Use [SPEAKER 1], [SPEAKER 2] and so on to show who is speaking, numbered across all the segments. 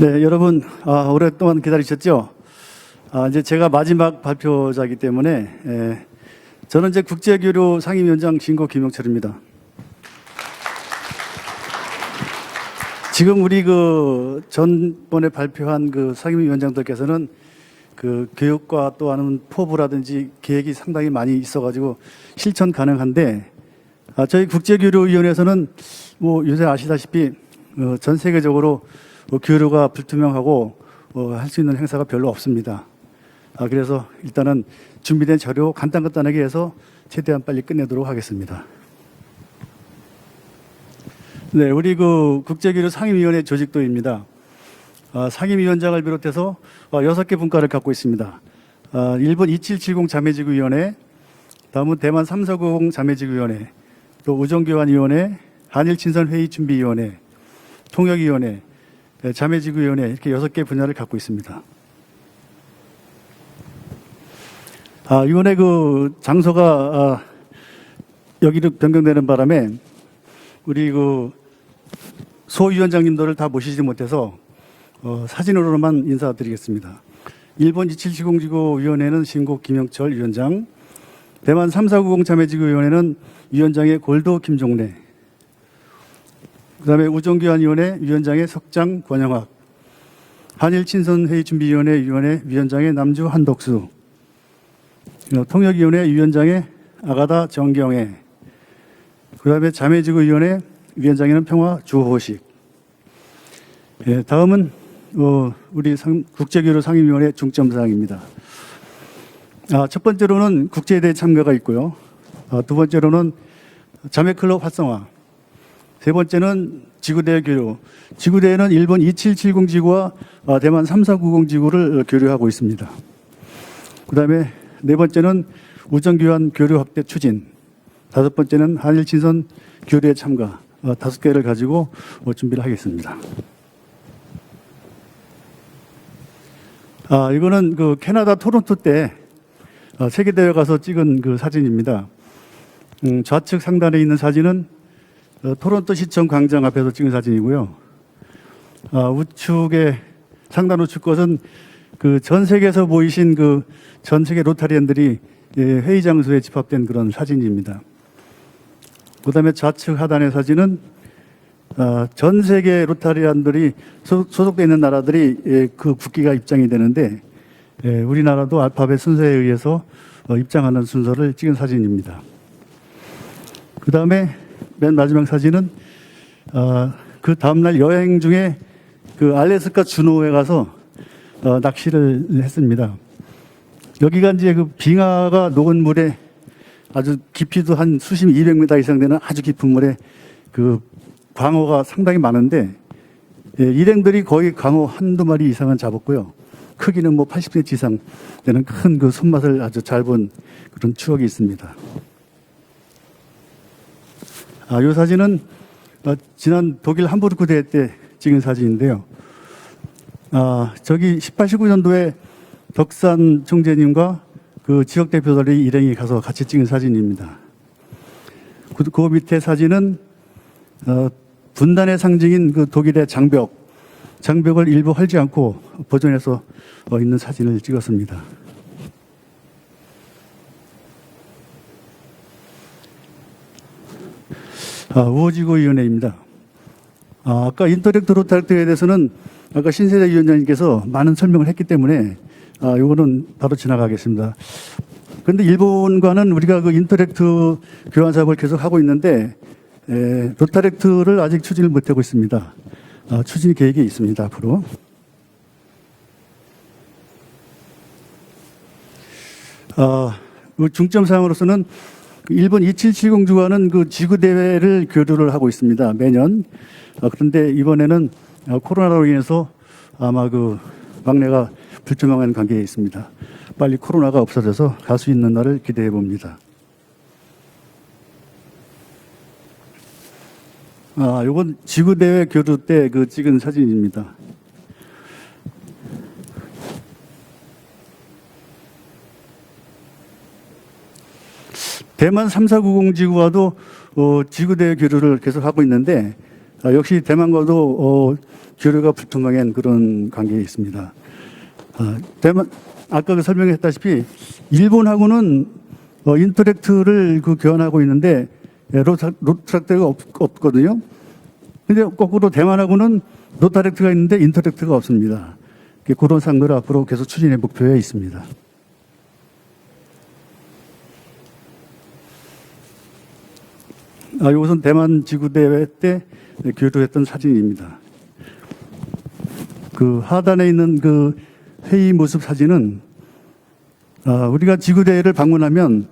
[SPEAKER 1] 네, 여러분 아, 오랫동안 기다리셨죠? 아, 이제 제가 마지막 발표자이기 때문에 에, 저는 이제 국제교류 상임위원장 신고 김용철입니다. 지금 우리 그 전번에 발표한 그 상임위원장들께서는 그 교육과 또 하는 포부라든지 계획이 상당히 많이 있어가지고 실천 가능한데 아, 저희 국제교류위원회에서는 뭐 요새 아시다시피 어, 전 세계적으로 어, 교류가 불투명하고 어, 할수 있는 행사가 별로 없습니다. 아, 그래서 일단은 준비된 자료 간단간단하게 해서 최대한 빨리 끝내도록 하겠습니다. 네, 우리 그 국제교류 상임위원회 조직도입니다. 아, 상임위원장을 비롯해서 어, 여섯 개 분과를 갖고 있습니다. 아, 일본 2770 자매지구위원회, 다음은 대만 3490 자매지구위원회, 또 우정교환위원회, 한일친선회의준비위원회, 통역위원회, 네, 자매지구위원회 이렇게 여섯 개 분야를 갖고 있습니다. 아, 이번에 그 장소가 아, 여기로 변경되는 바람에 우리 그 소위원장님들을 다 모시지 못해서 어, 사진으로만 인사드리겠습니다. 일본 2770지구위원회는 신곡 김영철 위원장, 대만 3490 자매지구위원회는 위원장의 골도 김종래, 그다음에 우정교환위원회 위원장의 석장 권영학, 한일 친선회의 준비위원회 위원회 위원장의 남주 한덕수, 어, 통역위원회 위원장의 아가다 정경애, 그다음에 자매지구위원회 위원장에는 평화 주호식. 예, 다음은 어, 우리 상, 국제교류 상임위원회 중점 사항입니다. 아, 첫 번째로는 국제대회 참가가 있고요. 아, 두 번째로는 자매클럽 활성화. 세 번째는 지구대회 교류. 지구대회는 일본 2770 지구와 아, 대만 3490 지구를 교류하고 있습니다. 그 다음에 네 번째는 우정교환 교류 확대 추진. 다섯 번째는 한일 친선 교류에 참가. 어, 다섯 개를 가지고 어, 준비를 하겠습니다. 아, 이거는 그 캐나다 토론토 때 어, 세계대회 가서 찍은 그 사진입니다. 음, 좌측 상단에 있는 사진은 어, 토론토 시청 광장 앞에서 찍은 사진이고요. 아, 우측에 상단 우측 것은 그 전 세계에서 모이신 그 전 세계 로타리언들이 예, 회의 장소에 집합된 그런 사진입니다. 그 다음에 좌측 하단의 사진은 어, 전 세계 로타리안들이 소, 속돼 있는 나라들이 예, 그 국기가 입장이 되는데 예, 우리나라도 알파벳 순서에 의해서 어, 입장하는 순서를 찍은 사진입니다. 그 다음에 맨 마지막 사진은 어, 그 다음날 여행 중에 그 알래스카 준호에 가서 어, 낚시를 했습니다. 여기가 이제 그 빙하가 녹은 물에 아주 깊이도 한 수심 200m 이상 되는 아주 깊은 물에 그 광어가 상당히 많은데 예, 일행들이 거의 광어 한두 마리 이상은 잡았고요. 크기는 뭐 80cm 이상 되는 큰 그 손맛을 아주 잘 본 그런 추억이 있습니다. 아, 이 사진은 어, 지난 독일 함부르크 대회 때 찍은 사진인데요. 아, 저기 18, 19년도에 덕산 총재님과 그 지역 대표들이 일행이 가서 같이 찍은 사진입니다. 그, 그 밑에 사진은 어, 분단의 상징인 그 독일의 장벽, 장벽을 일부 헐지 않고 보존해서 어, 있는 사진을 찍었습니다. 아, 우호지구위원회입니다. 아, 아까 인터랙트 로타렉트에 대해서는 아까 신세대 위원장님께서 많은 설명을 했기 때문에 아, 요거는 바로 지나가겠습니다. 그런데 일본과는 우리가 그 인터랙트 교환 사업을 계속 하고 있는데 에, 로타렉트를 아직 추진을 못하고 있습니다. 아, 추진 계획이 있습니다. 앞으로. 아, 그 중점 사항으로서는 그 일본 2770 주와는 그 지구 대회를 교류를 하고 있습니다. 매년. 아, 그런데 이번에는 아, 코로나로 인해서 아마 그 막내가 불투명한 관계에 있습니다. 빨리 코로나가 없어져서 갈 수 있는 날을 기대해 봅니다. 아, 요건 지구대회 교류 때 그 찍은 사진입니다. 대만 3490 지구와도 어, 지구대회 교류를 계속 하고 있는데 아, 역시 대만과도 어, 교류가 불투명한 그런 관계에 있습니다. 아, 대만 아까 그 설명했다시피 일본하고는 어, 인터랙트를 그 교환하고 있는데 예, 로트랙트가 없, 없거든요. 근데 거꾸로 대만하고는 로타렉트가 있는데 인터렉트가 없습니다. 그런 상도를 앞으로 계속 추진의 목표에 있습니다. 아, 이것은 대만 지구대회 때 교류했던 사진입니다. 그 하단에 있는 그 회의 모습 사진은 아, 우리가 지구대회를 방문하면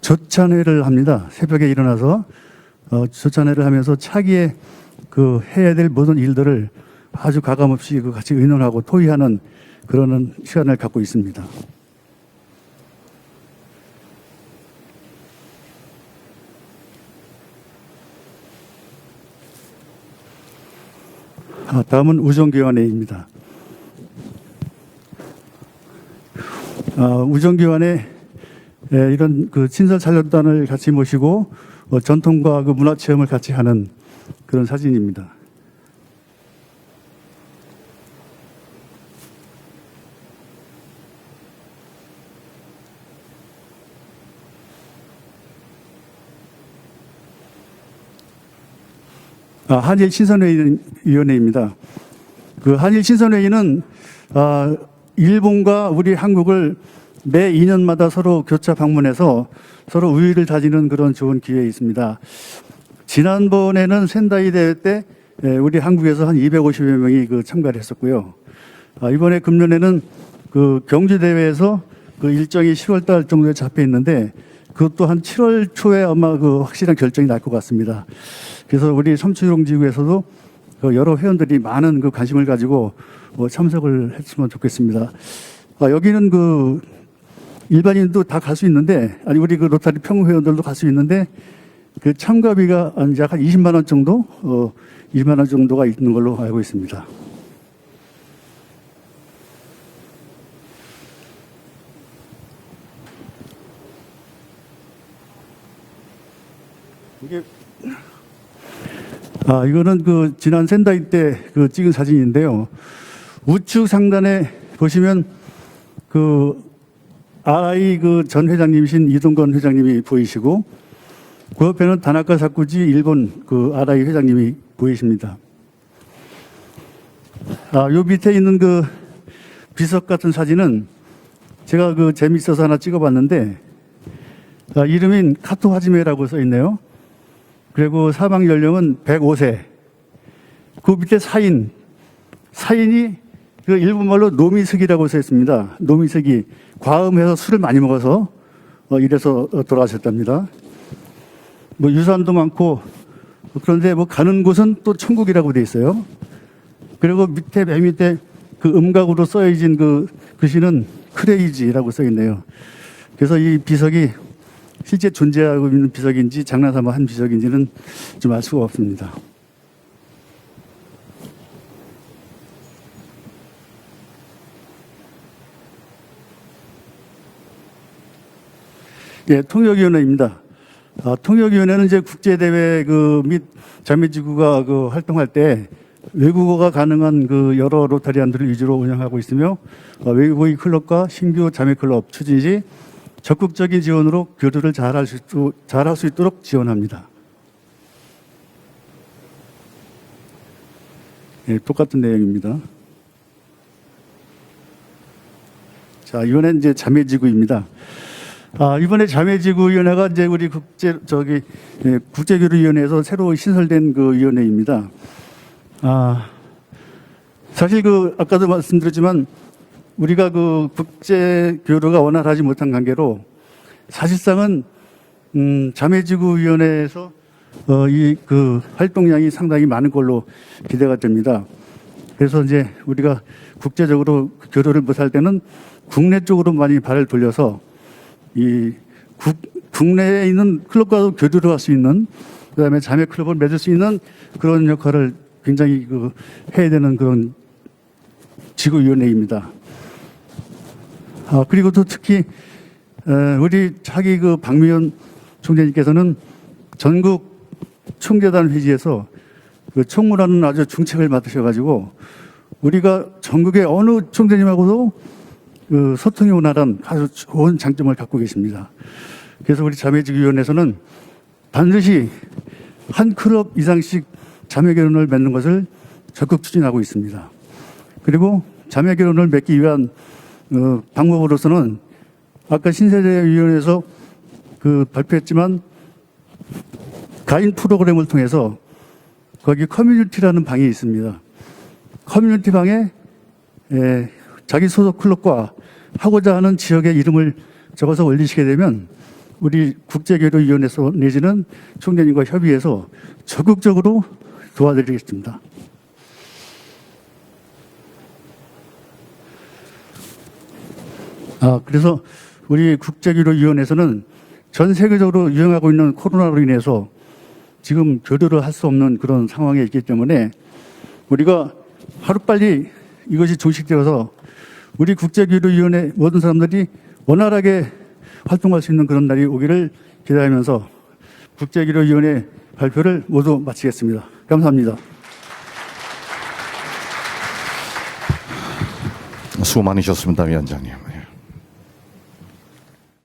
[SPEAKER 1] 조찬회를 합니다. 새벽에 일어나서 어, 조찬회를 하면서 차기에 그 해야 될 모든 일들을 아주 가감없이 그 같이 의논하고 토의하는 그런 시간을 갖고 있습니다. 다음은 우정교환회입니다. 아, 우정교환회 에, 이런 그 친설 살려단을 같이 모시고 어, 전통과 그 문화 체험을 같이 하는 그런 사진입니다. 한일 신선회의위원회입니다. 그 한일 신선회의는 아, 일본과 우리 한국을 매 2년마다 서로 교차 방문해서 서로 우위를 다지는 그런 좋은 기회에 있습니다. 지난번에는 샌다이 대회 때 예, 우리 한국에서 한 250여 명이 그 참가를 했었고요. 아, 이번에 금년에는 그 경주 대회에서 그 일정이 10월 달 정도에 잡혀 있는데 그것도 한 7월 초에 아마 그 확실한 결정이 날 것 같습니다. 그래서 우리 삼초용 지구에서도 그 여러 회원들이 많은 그 관심을 가지고 뭐 참석을 했으면 좋겠습니다. 아, 여기는 그 일반인도 다 갈 수 있는데 아니 우리 그 로타리 평 회원들도 갈 수 있는데 그 참가비가 약 한 20만 원 정도 어 20만 원 정도가 있는 걸로 알고 있습니다. 아 이거는 그 지난 샌다이 때 그 찍은 사진인데요. 우측 상단에 보시면 그 RI 그 전 회장님이신 이동건 회장님이 보이시고 그 옆에는 다나카 사쿠지 일본 그 RI 회장님이 보이십니다. 아, 요 밑에 있는 그 비석 같은 사진은 제가 그 재밌어서 하나 찍어봤는데 아, 이름인 카토 하지메라고 써 있네요. 그리고 사망 연령은 105세. 그 밑에 사인, 사인이 그 일본말로 노미석이라고 써 있습니다. 노미석이 과음해서 술을 많이 먹어서 어, 이래서 어, 돌아가셨답니다. 뭐 유산도 많고 그런데 뭐 가는 곳은 또 천국이라고 돼 있어요. 그리고 밑에 맨 밑에 그 음각으로 써여진 그 글씨는 크레이지라고 써 있네요. 그래서 이 비석이 실제 존재하고 있는 비석인지 장난삼아 한 비석인지는 좀 알 수가 없습니다. 예, 통역위원회입니다. 아, 통역위원회는 이제 국제대회 그 및 자매지구가 그 활동할 때 외국어가 가능한 그 여러 로타리안들을 위주로 운영하고 있으며 어, 외국의 클럽과 신규 자매 클럽 추진 시 적극적인 지원으로 교류를 잘할 수, 있- 잘할 수 있도록 지원합니다. 예, 똑같은 내용입니다. 자, 이번엔 이제 자매지구입니다. 아, 이번에 자매지구위원회가 이제 우리 국제, 저기, 예, 국제교류위원회에서 새로 신설된 그 위원회입니다. 아, 사실 그, 아까도 말씀드렸지만, 우리가 그 국제 교류가 원활하지 못한 관계로 사실상은, 음, 자매지구위원회에서 어, 이 그 활동량이 상당히 많은 걸로 기대가 됩니다. 그래서 이제 우리가 국제적으로 교류를 못할 때는 국내 쪽으로 많이 발을 돌려서 이 국, 국내에 있는 클럽과도 교류를 할 수 있는 그다음에 자매 클럽을 맺을 수 있는 그런 역할을 굉장히 그 해야 되는 그런 지구위원회입니다. 아, 그리고 또 특히 에, 우리 차기 그 박미연 총재님께서는 전국 총재단 회의에서 그 총무라는 아주 중책을 맡으셔가지고 우리가 전국의 어느 총재님하고도 그 소통이 원활한 아주 좋은 장점을 갖고 계십니다. 그래서 우리 자매직위원회에서는 반드시 한 클럽 이상씩 자매 결혼을 맺는 것을 적극 추진하고 있습니다. 그리고 자매 결혼을 맺기 위한 어, 방법으로서는 아까 신세대위원회에서 그 발표했지만 가인 프로그램을 통해서 거기 커뮤니티라는 방이 있습니다. 커뮤니티 방에 에, 자기 소속 클럽과 하고자 하는 지역의 이름을 적어서 올리시게 되면 우리 국제교류위원회에서 내지는 총장님과 협의해서 적극적으로 도와드리겠습니다. 아, 그래서 우리 국제교류위원회에서는 전 세계적으로 유행하고 있는 코로나로 인해서 지금 교류를 할 수 없는 그런 상황에 있기 때문에 우리가 하루빨리 이것이 종식되어서 우리 국제교류위원회 모든 사람들이 원활하게 활동할 수 있는 그런 날이 오기를 기대하면서 국제교류위원회 발표를 모두 마치겠습니다. 감사합니다.
[SPEAKER 2] 수고 많으셨습니다, 위원장님.